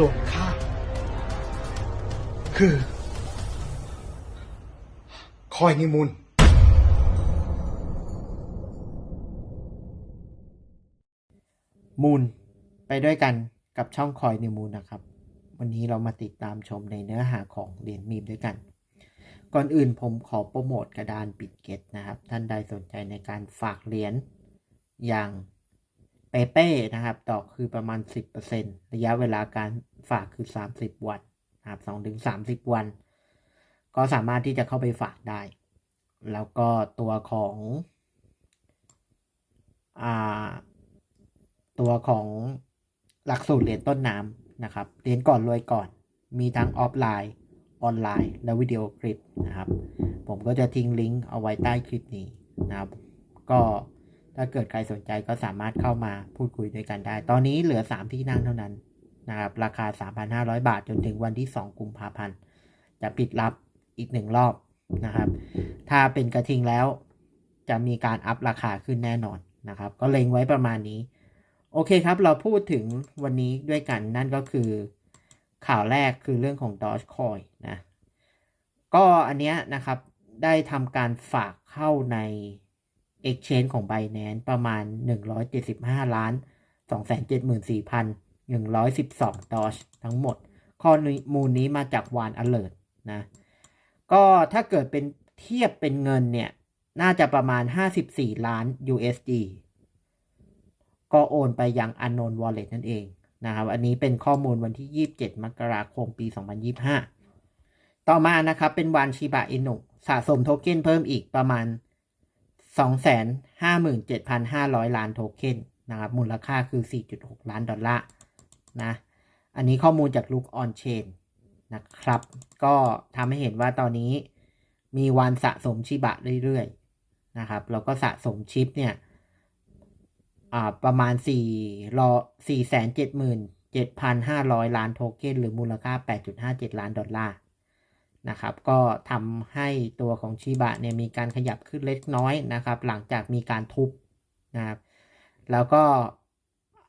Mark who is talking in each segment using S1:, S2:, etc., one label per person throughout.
S1: ส่วนข้าคือ คอยนิมูล
S2: มูลไปด้วยกันกับช่องคอยนิมูลนะครับ วันนี้เรามาติดตามชมในเนื้อหาของเหรียญมีมด้วยกัน ก่อนอื่นผมขอโปรโมทกระดานปิดเกตนะครับ ท่านใดสนใจในการฝากเหรียญอย่าง เปเป้นะครับดอกคือประมาณ 10%ระยะเวลาการฝากคือ 30 วันนะครับ2-30วัน ก็สามารถที่จะเข้าไปฝากได้ แล้วก็ตัวของอ่าตัวของหลักสูตรเหรียญต้นน้ำนะครับ เรียนก่อนรวยก่อน มีทั้งออฟไลน์ ออนไลน์ และวิดีโอคลิปนะครับ ผมก็จะทิ้งลิงก์เอาไว้ใต้คลิปนี้นะครับ ก็ ถ้าเกิดใครสนใจก็สามารถเข้ามาพูดคุยด้วยกันได้ ตอนนี้เหลือ 3 ที่นั่งเท่านั้นนะครับ ราคา 3,500 บาทจนถึงวันที่ 2 กุมภาพันธ์ จะปิดรับอีกหนึ่งรอบนะครับ ถ้าเป็นกระทิงแล้วจะมีการอัพราคาขึ้นแน่นอนนะครับ ก็เล็งไว้ประมาณนี้ โอเคครับ เราพูดถึงวันนี้ด้วยกันนั่นก็คือข่าวแรกคือเรื่องของ Dogecoin นะ ก็อันเนี้ยนะครับได้ทำการฝากเข้าใน Exchange ของ Binance ประมาณ 175 ล้าน 274,112 ดอชทั้งหมด ข้อมูลนี้มาจากวาน alert นะ ก็ถ้าเกิดเป็นเทียบเป็นเงินเนี่ย น่าจะประมาณ 54 ล้าน USD ก็โอนไปยัง Unknown Wallet นั่นเองนะครับอันนี้เป็นข้อมูลวันที่ 27 มกราคม ปี 2025 ต่อมานะครับ เป็นวันชิบะอินุสะสมโทเค็นเพิ่มอีกประมาณ 257,500 ล้านโทเค็นนะครับ มูลค่าคือ 4.6 ล้านดอลลาร์นะ อันนี้ข้อมูลจาก Look on Chain นะครับ ก็ทำให้เห็นว่าตอนนี้มีวันสะสมชิบะเรื่อยๆนะครับ แล้วก็สะสมชิปเนี่ยประมาณ4รอ4 7 7 5 0 0 ล้านโทเค็นหรือมูลค่า 8.57 ล้านดอลลาร์ นะครับ ก็ทำให้ตัวของชิบะเนี่ยมีการขยับขึ้นเล็กน้อยนะครับ หลังจากมีการทุบนะครับ แล้วก็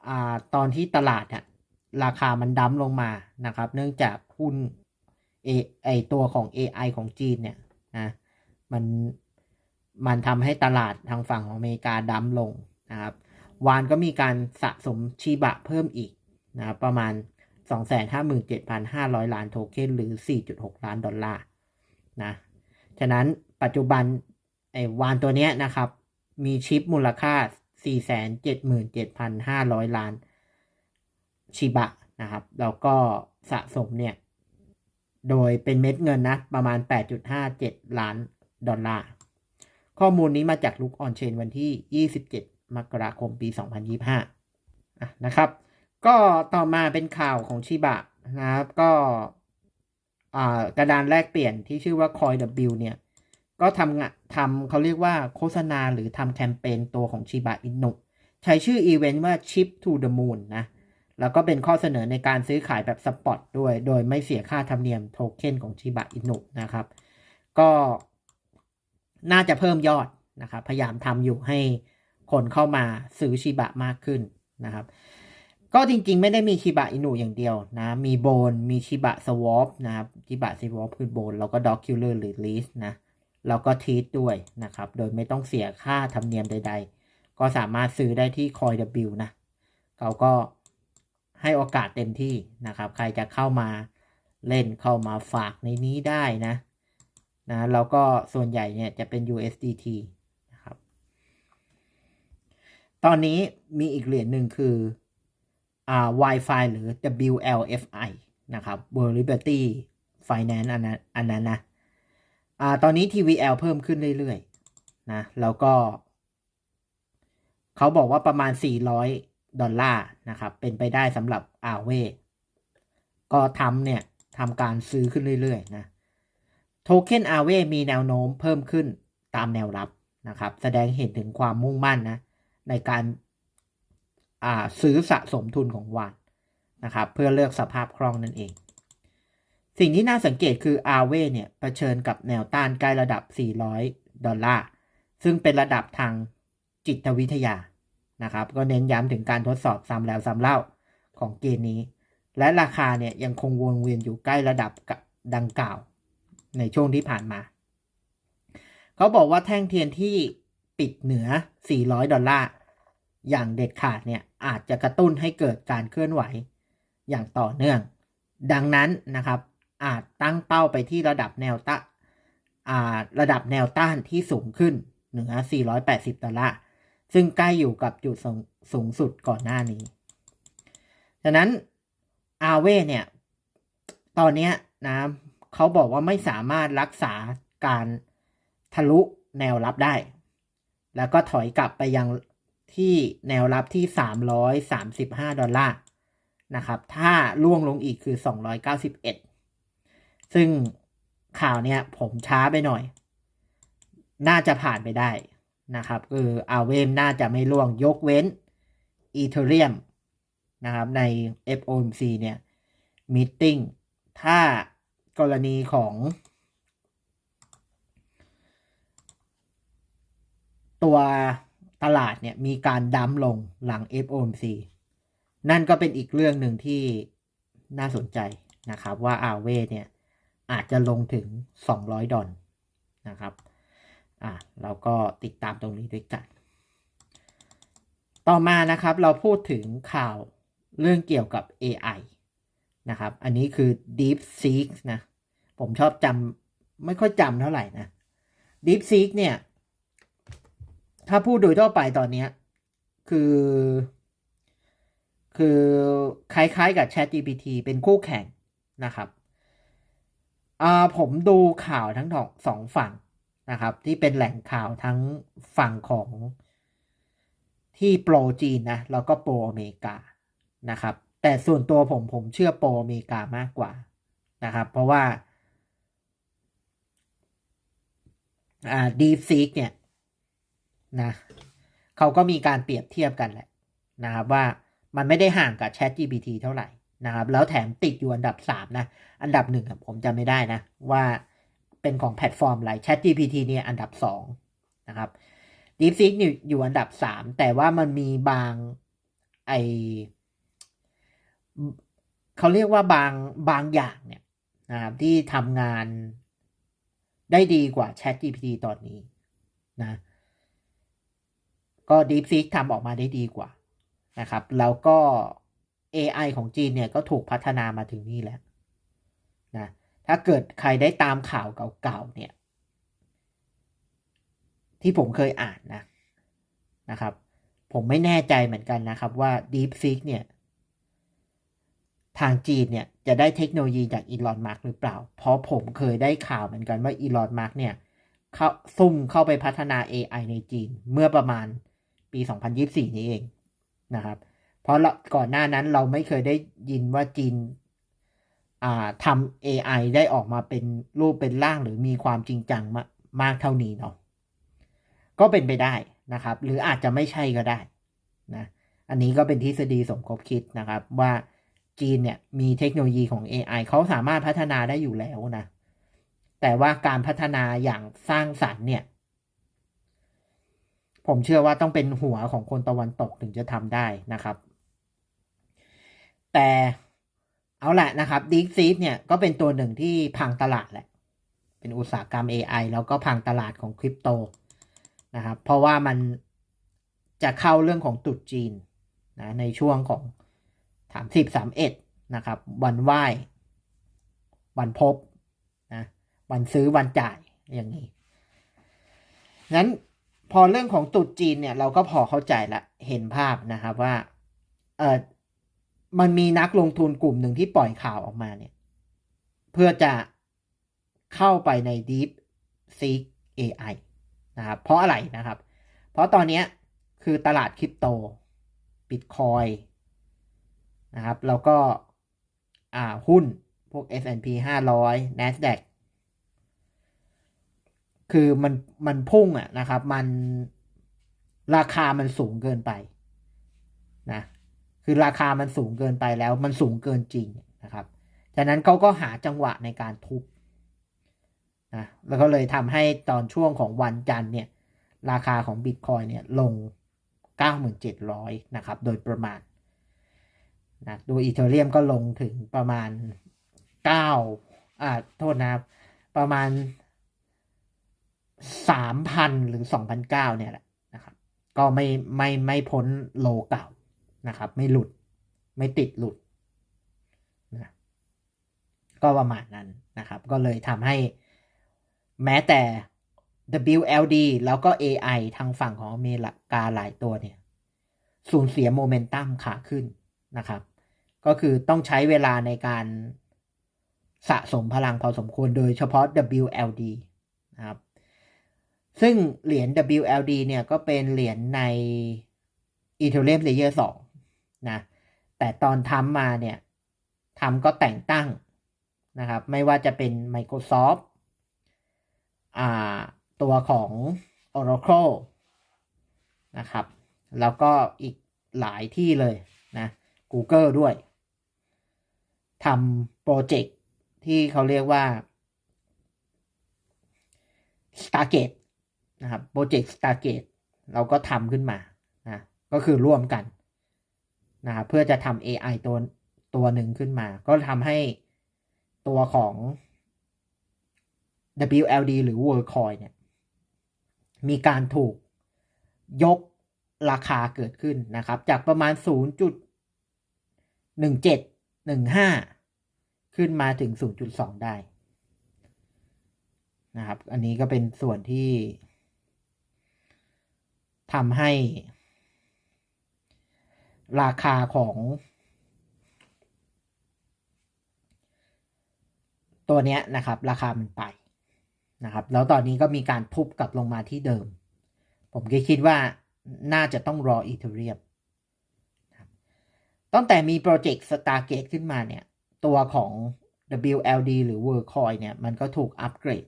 S2: อ่าตอนที่ตลาดอะราคามันดั้มลงมานะครับ เนื่องจากหุ้นเอไอตัวของ AI ของจีนเนี่ยนะมันมันทำให้ตลาดทางฝั่งของอเมริกาดั้มลงนะครับ วานก็มีการสะสมชีบะเพิ่มอีกนะครับประมาณ 257,500 ล้านโทเค็นหรือ 4.6 ล้านดอลลาร์นะฉะนั้นปัจจุบันไอ้วานตัวเนี้ยนะครับ มีชิปมูลค่า 477,500 ล้านชิบะนะครับ แล้วก็สะสมเนี่ย โดยเป็นเม็ดเงินนะ ประมาณ 8.57 ล้านดอลลาร์ ข้อมูลนี้มาจากลุกออนเชนวันที่ 27 มกราคมปี 2025อะนะครับ ก็ต่อมาเป็นข่าวของชิบะนะครับ ก็กระดานแลกเปลี่ยนที่ชื่อว่า CoinW เนี่ย ก็ทำงะทำเขาเรียกว่าโฆษณาหรือทำแคมเปญตัวของชิบะอินุใช้ชื่ออีเวนต์ว่า Chip to the Moon นะ แล้วก็เป็นข้อเสนอในการซื้อขายแบบสปอตด้วย โดยไม่เสียค่าธรรมเนียมโทเค็นของชิบะอินุนะครับ ก็น่าจะเพิ่มยอดนะครับ พยายามทำอยู่ให้คนเข้ามาซื้อชิบะมากขึ้นนะครับ ก็จริงๆ ไม่ได้มีชิบะอินุอย่างเดียวนะ มีโบน มีชิบะสวอปนะครับชิบะสวอปคือโบน แล้วก็ด็อกคิลเลอร์หรือลีสนะ แล้วก็ทีทด้วยนะครับ โดยไม่ต้องเสียค่าธรรมเนียมใด ๆ ก็สามารถซื้อได้ที่ CoinW นะ เขาก็ให้โอกาสเต็มที่นะครับ ใครจะเข้ามาเล่นเข้ามาฝากในนี้ได้นะนะแล้วก็ส่วนใหญ่เนี่ยจะเป็น USDT นะครับ ตอนนี้มีอีกเหรียญหนึ่งคือ อ่า Wi-Fi หรือ WLFI นะครับ World Liberty Finance อันนั้นอันนั้นนะอ่าตอนนี้ TVL เพิ่มขึ้นเรื่อยๆนะแล้วก็ เขาบอกว่าประมาณ 400 ดอลลาร์นะครับ เป็นไปได้สำหรับอาเวก็ทำเนี่ยทำการซื้อขึ้นเรื่อยๆนะโทเค็นอาเวมีแนวโน้มเพิ่มขึ้นตามแนวรับนะครับ แสดงเห็นถึงความมุ่งมั่นนะในการ ซื้อสะสมทุนของวานนะครับเพื่อเลือกสภาพคล่องนั่นเอง สิ่งที่น่าสังเกตคืออาเวเนี่ยเผชิญกับแนวต้านใกล้ระดับ 400 ดอลลาร์ ซึ่งเป็นระดับทางจิตวิทยานะครับก็เน้นย้ำถึงการทดสอบซ้ำแล้วซ้ำเล่าของเกณฑ์นี้ และราคาเนี่ยยังคงวนเวียนอยู่ใกล้ระดับดังกล่าวในช่วงที่ผ่านมา เขาบอกว่าแท่งเทียนที่ปิดเหนือ 400 ดอลลาร์ อย่างเด็ดขาดเนี่ยอาจจะกระตุ้นให้เกิดการเคลื่อนไหวอย่างต่อเนื่อง ดังนั้นนะครับอาจตั้งเป้าไปที่ระดับแนวตะระดับแนวต้านที่สูงขึ้นเหนือ 480 ดอลลาร์ ซึ่งใกล้อยู่กับจุดสูงสุดก่อนหน้านี้ ฉะนั้นอาเวเนี่ย ตอนนี้นะเขาบอกว่าไม่สามารถรักษาการทะลุแนวรับได้ แล้วก็ถอยกลับไปยัง ที่แนวรับที่ 335 ดอลลาร์นะครับ ถ้าล่วงลงอีกคือ 291 ซึ่งข่าวเนี้ยผมช้าไปหน่อย น่าจะผ่านไปได้นะครับ คืออาเวมน่าจะไม่ล่วงยกเว้นอีเทเรียมนะครับใน FOMC เนี่ยมีติ้งถ้ากรณีของ ตัว ตลาดเนี่ยมีการดั้มลงหลัง FOMC นั่นก็เป็นอีกเรื่องหนึ่งที่น่าสนใจนะครับ ว่าอาเวเนี่ยอาจจะลงถึง 200 ดอลนะครับอะเราก็ติดตามตรงนี้ด้วยกัน ต่อมานะครับเราพูดถึงข่าวเรื่องเกี่ยวกับ AI นะครับ อันนี้คือ Deep Seek นะ ผมชอบจำไม่ค่อยจำเท่าไหร่นะ Deep Seek เนี่ย ถ้าพูดโดยทั่วไปตอนนี้คือ คือคล้ายๆกับ Chat GPT เป็นคู่แข่งนะครับอ่าผมดูข่าวทั้งสองฝั่งนะครับ ที่เป็นแหล่งข่าวทั้งฝั่งของที่โปรจีนนะแล้วก็โปรอเมริกานะครับ แต่ส่วนตัวผมผมเชื่อโปรอเมริกามากกว่านะครับ เพราะว่าอ่าดีซีกเนี่ย นะเขาก็มีการเปรียบเทียบกันแหละนะครับว่ามันไม่ได้ห่างกับ Chat GPT เท่าไหร่นะครับแล้วแถมติดอยู่อันดับสามนะ อันดับหนึ่งผมจำไม่ได้นะว่าเป็นของแพลตฟอร์มอะไร Chat GPT เนี่ยอันดับสองนะครับ DeepSeek อยู่อยู่อันดับสามแต่ว่ามันมีบางไอเขาเรียกว่าบางบางอย่างเนี่ยนะครับที่ทำงานได้ดีกว่า Chat GPT ตอนนี้นะ ก็ DeepSeek ทำออกมาได้ดีกว่านะครับ แล้วก็ AI ของจีนเนี่ยก็ถูกพัฒนามาถึงนี่แล้วนะถ้าเกิดใครได้ตามข่าวเก่าๆเนี่ย ที่ผมเคยอ่านนะนะครับ ผมไม่แน่ใจเหมือนกันนะครับว่า DeepSeek เนี่ย ทางจีนเนี่ย จะได้เทคโนโลยีจากอีลอนมาร์กหรือเปล่า เพราะผมเคยได้ข่าวเหมือนกันว่าอีลอนมาร์กเนี่ยเข้าซุ่มเข้าไปพัฒนา AI ในจีนเมื่อประมาณ ปี 2024 นี้เองนะครับ เพราะก่อนหน้านั้นเราไม่เคยได้ยินว่าจีนทำ AI ได้ออกมาเป็นรูปเป็นร่างหรือมีความจริงจังมามากเท่านี้เนาะก็เป็นไปได้นะครับ หรืออาจจะไม่ใช่ก็ได้นะอันนี้ก็เป็นทฤษฎีสมคบคิดนะครับ ว่าจีนเนี่ยมีเทคโนโลยีของ AI เขาสามารถพัฒนาได้อยู่แล้วนะแต่ว่าการพัฒนาอย่างสร้างสรรค์เนี่ย ผมเชื่อว่าต้องเป็นหัวของคนตะวันตกถึงจะทำได้นะครับ แต่เอาแหละนะครับดีซีดเนี่ยก็เป็นตัวหนึ่งที่พังตลาดแหละ เป็นอุตสาหกรรม AI แล้วก็พังตลาดของคริปโตนะครับ เพราะว่ามันจะเข้าเรื่องของตุดจีนนะในช่วงของสามสิบสามเอ็ดนะครับ วันไหว้ วันพบนะวันซื้อวันจ่ายอย่างนี้นั้น พอเรื่องของตุดจีนเนี่ยเราก็พอเข้าใจละเห็นภาพนะครับว่าเออมันมีนักลงทุนกลุ่มหนึ่งที่ปล่อยข่าวออกมาเนี่ย เพื่อจะเข้าไปใน Deep Seek AI นะครับเพราะอะไรนะครับ เพราะตอนนี้คือตลาดคริปโตบิตคอยนะครับ แล้วก็อ่าหุ้นพวก S&P 500 NASDAQ คือมันมันพุ่งอะนะครับ มันราคามันสูงเกินไปนะคือราคามันสูงเกินไปแล้ว มันสูงเกินจริงนะครับฉะนั้นเขาก็หาจังหวะในการทุบนะแล้วก็เลยทำให้ตอนช่วงของวันจันทร์เนี่ยราคาของบิตคอยเนี่ยลง 9,700 นะครับ โดยประมาณนะตัวอีเทอรเรียมก็ลงถึงประมาณเก้าอ่า โทษนะครับ ประมาณ สามพันหรือสองพันเก้าเนี่ยแหละนะครับ ก็ไม่ไม่ไม่พ้นโลเก่านะครับ ไม่หลุดไม่ติดหลุดนะก็ประมาณนั้นนะครับ ก็เลยทำให้แม้แต่ WLD แล้วก็ AI ทางฝั่งของอเมริกาหลายตัวเนี่ยสูญเสียโมเมนตัมขาขึ้นนะครับ ก็คือต้องใช้เวลาในการสะสมพลังพอสมควรโดยเฉพาะ WLD นะครับ ซึ่งเหรียญ WLD เนี่ยก็เป็นเหรียญใน Ethereum Layer 2นะแต่ตอนทำมาเนี่ยทำก็แต่งตั้งนะครับ ไม่ว่าจะเป็น Microsoft อ่าตัวของ Oracle นะครับ แล้วก็อีกหลายที่เลยนะ Google ด้วยทำโปรเจกต์ที่เขาเรียกว่า Stargate นะครับโปรเจกต์ Stargate เราก็ทำขึ้นมานะก็คือร่วมกันนะครับเพื่อจะทำ AI ตัวตัวหนึ่งขึ้นมา ก็ทำให้ตัวของ WLD หรือ Worldcoin เนี่ยมีการถูกยกราคาเกิดขึ้นนะครับ จากประมาณ 0.1715 ขึ้นมาถึง 0.2 ได้นะครับ อันนี้ก็เป็นส่วนที่ ทำให้ราคาของ ตัวเนี้ยนะครับ ราคามันไปนะครับ แล้วตอนนี้ก็มีการทุบกลับลงมาที่เดิม ผมก็คิดว่าน่าจะต้องรออีเทเรียมตั้งแต่มีโปรเจกต์ Stargate ขึ้นมาเนี่ย ตัวของ WLD หรือ Worldcoin เนี่ย มันก็ถูกอัปเกรด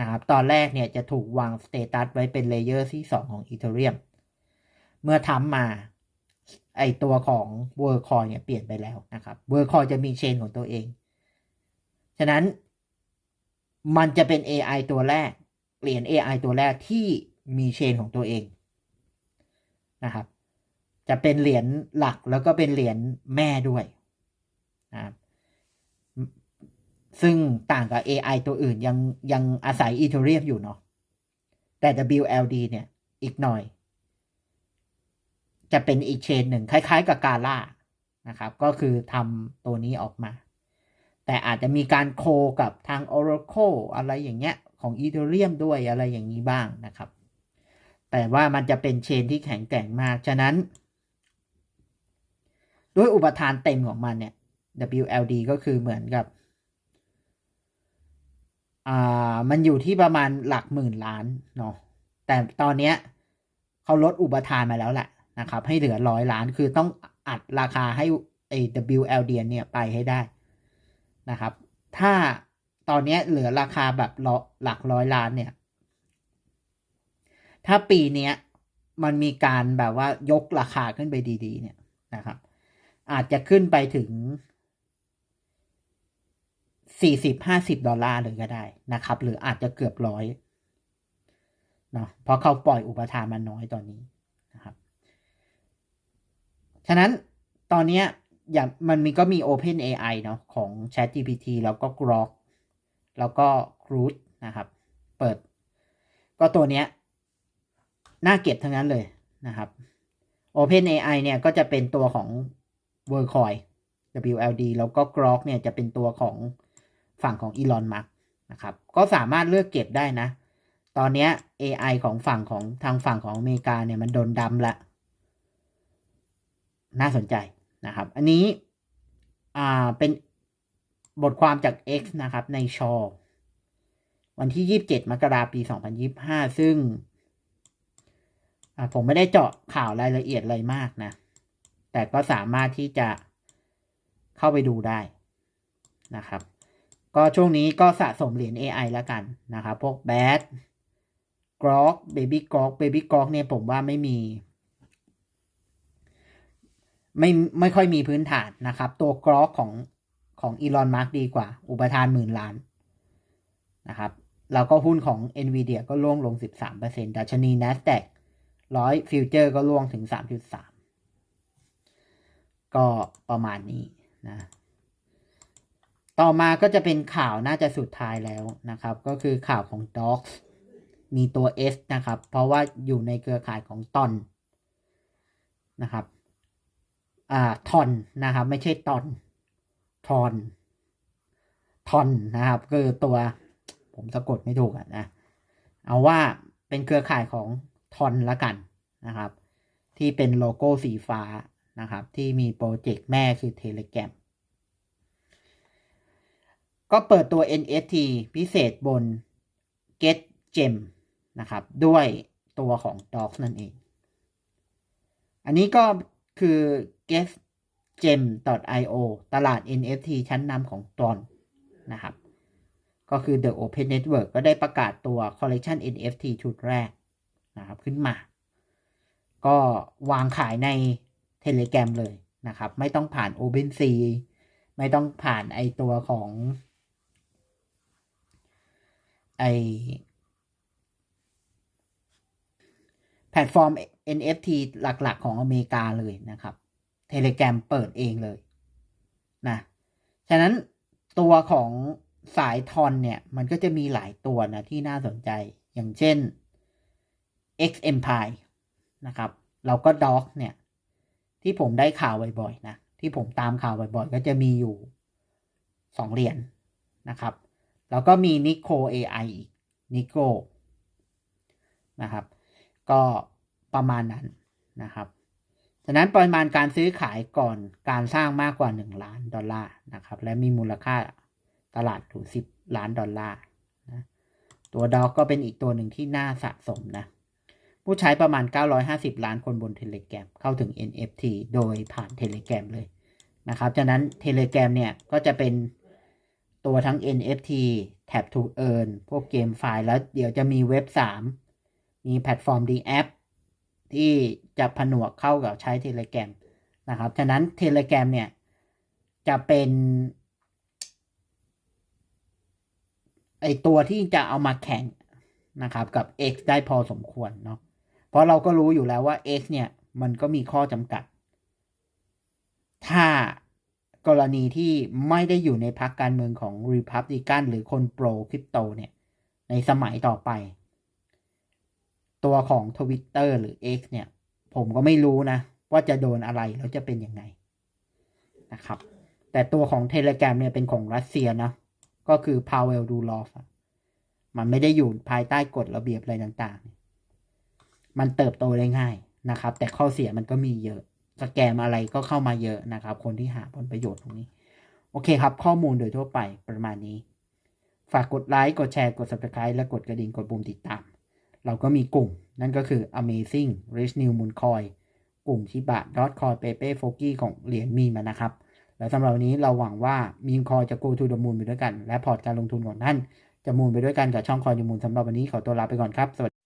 S2: นะครับ ตอนแรกเนี่ยจะถูกวางสเตตัสไว้เป็นเลเยอร์ที่ 2 ของอีเทเรียม เมื่อทำมา ไอตัวของ Worldcoin เนี่ยเปลี่ยนไปแล้วนะครับ Worldcoin จะมีเชนของตัวเอง ฉะนั้นมันจะเป็น AI ตัวแรก เหรียญ AI ตัวแรกที่มีเชนของตัวเองนะครับ จะเป็นเหรียญหลักแล้วก็เป็นเหรียญแม่ด้วยนะครับ ซึ่งต่างกับ AI ตัวอื่นยังยังอาศัยอีเทเรียมอยู่เนาะแต่ WLD เนี่ย อีกหน่อย จะเป็นอีกเชนหนึ่งคล้าย ๆ กับกาล่านะครับ ก็คือทำตัวนี้ออกมา แต่อาจจะมีการโคกับทาง Oracle อะไรอย่างเงี้ย ของ Ethereum ด้วยอะไรอย่างนี้บ้างนะครับ แต่ว่ามันจะเป็นเชนที่แข็งแกร่งมาก ฉะนั้น ด้วยอุปทานเต็มของมันเนี่ย WLD ก็คือเหมือนกับ อ่ามันอยู่ที่ประมาณหลักหมื่นล้านเนาะแต่ตอนเนี้ยเขาลดอุปทานมาแล้วแหละนะครับ ให้เหลือร้อยล้านคือต้องอัดราคาให้ไอ้ WLD เนี่ยไปให้ได้นะครับ ถ้าตอนนี้เหลือราคาแบบหลักร้อยล้านเนี่ย ถ้าปีนี้มันมีการแบบว่ายกราคาขึ้นไปดี ๆ เนี่ยนะครับ อาจจะขึ้นไปถึง สี่สิบห้าสิบดอลลาร์เลยก็ได้นะครับ หรืออาจจะเกือบร้อยเนาะเพราะเขาปล่อยอุปทานมาน้อยตอนนี้นะครับ ฉะนั้นตอนนี้อย่างมันมีก็มี Open AI เนาะของ Chat GPT แล้วก็ Grok แล้วก็ Crude นะครับ เปิด ก็ตัวเนี้ยน่าเก็บทั้งนั้นเลยนะครับ Open AI เนี่ยก็จะเป็นตัวของ Worldcoin WLD แล้วก็ Grok เนี่ยจะเป็นตัวของ ฝั่งของ Elon Musk นะครับก็สามารถเลือกเก็บได้นะ ตอนนี้ AI ของฝั่งของทางฝั่งของอเมริกาเนี่ยมันโดนดำละน่าสนใจนะครับ อันนี้อ่าเป็นบทความจาก X นะครับในชอวันที่ 27 มกราปี 2025 ซึ่งผมไม่ได้เจาะข่าวรายละเอียดอะไรมากนะ แต่ก็สามารถที่จะเข้าไปดูได้นะครับ ก็ช่วงนี้ก็สะสมเหรียญ AI แล้วกันนะครับ พวก Bad Grok Baby Grok Baby Grok เนี่ยผมว่าไม่มี ไม่ไม่ค่อยมีพื้นฐานนะครับ ตัวกรอกของของอีลอนมาร์กดีกว่า อุปทานหมื่นล้านนะครับ แล้วก็หุ้นของ NVIDIA ก็ล่วงลง 13%ดัชนี NASDAQ ร้อยฟิวเจอร์ก็ล่วงถึง 3.3 ก็ประมาณนี้นะ ต่อมาก็จะเป็นข่าวน่าจะสุดท้ายแล้วนะครับ ก็คือข่าวของ Docs มีตัว S นะครับ เพราะว่าอยู่ในเครือข่ายของตอนนะครับอ่าทอนนะครับ ไม่ใช่ตอนทอนทอนนะครับ คือตัวผมสะกดไม่ถูกอะนะ เอาว่าเป็นเครือข่ายของทอนละกันนะครับ ที่เป็นโลโก้สีฟ้านะครับ ที่มีโปรเจกต์แม่คือ Telegram ก็เปิดตัว NFT พิเศษบน Get Gem นะครับ ด้วยตัวของ Docs นั่นเอง อันนี้ก็คือ Get Gem.io ตลาด NFT ชั้นนำของตอนนะครับ ก็คือ The Open Network ก็ได้ประกาศตัว Collection NFT ชุดแรกนะครับ ขึ้นมา ก็วางขายใน Telegram เลยนะครับ ไม่ต้องผ่าน OpenSea ไม่ต้องผ่านไอตัวของ ไอแพลตฟอร์ม NFT หลักๆ ของอเมริกาเลยนะครับ Telegram เปิดเองเลยนะ ฉะนั้นตัวของสายทอนเนี่ย มันก็จะมีหลายตัวนะที่น่าสนใจ อย่างเช่น X Empire นะครับ เราก็ Dog เนี่ย ที่ผมได้ข่าวบ่อยๆนะ ที่ผมตามข่าวบ่อยๆ ก็จะมีอยู่สองเหรียญนนะครับ แล้วก็มี Nico AI อีก Nico นะครับ ก็ประมาณนั้นนะครับฉะนั้นปริมาณการซื้อขายก่อนการสร้างมากกว่า 1 ล้านดอลลาร์นะครับ และมีมูลค่าตลาดถึง10 ล้านดอลลาร์นะตัวดอกก็เป็นอีกตัวหนึ่งที่น่าสะสมนะ ผู้ใช้ประมาณ 950 ล้านคนบน Telegram เข้าถึง NFT โดยผ่าน Telegram เลยนะครับ ฉะนั้น Telegram เนี่ยก็จะเป็น ตัวทั้ง NFT Tap to Earn พวกเกมไฟล์แล้วเดี๋ยวจะมีเว็บ 3 มีแพลตฟอร์ม D App ที่จะผนวกเข้ากับใช้ Telegram นะครับ ฉะนั้น Telegram เนี่ย จะเป็นไอตัวที่จะเอามาแข่งนะครับกับ X ได้พอสมควรเนาะ เพราะเราก็รู้อยู่แล้วว่า X เนี่ย มันก็มีข้อจำกัด ถ้า กรณีที่ไม่ได้อยู่ในพรรคการเมืองของ Republican หรือคนโปรคริปโตเนี่ย ในสมัยต่อไป ตัวของ Twitter หรือ X เนี่ย ผมก็ไม่รู้นะ ว่าจะโดนอะไร แล้วจะเป็นยังไงนะครับ แต่ตัวของ Telegram เนี่ยเป็นของรัสเซียนะ ก็คือ Pavel Durov อะมันไม่ได้อยู่ภายใต้กฎระเบียบอะไรต่าง ๆ มันเติบโตได้ง่ายนะครับ แต่ข้อเสียมันก็มีเยอะ แกมอะไรก็เข้ามาเยอะนะครับ คนที่หาผลประโยชน์ตรงนี้ โอเคครับ ข้อมูลโดยทั่วไปประมาณนี้ ฝากกดไลค์ กดแชร์ กด subscribe และกดกระดิ่ง กดปุ่มติดตาม เราก็มีกลุ่ม นั่นก็คือ Amazing Rich New Moon Coin กลุ่มที่บาท .coin p a p e f o k i ของเหรียญมีมานะครับ และสำหรับวันนี้เราหวังว่ามีมคอยจะ go to the moon ไปด้วยกัน และพอร์ตการลงทุนของท่านจะมูลไปด้วยกันกับช่องคอยจะมูลสำหรับวันนี้ขอตัวลาไปก่อนครับ สวัสดี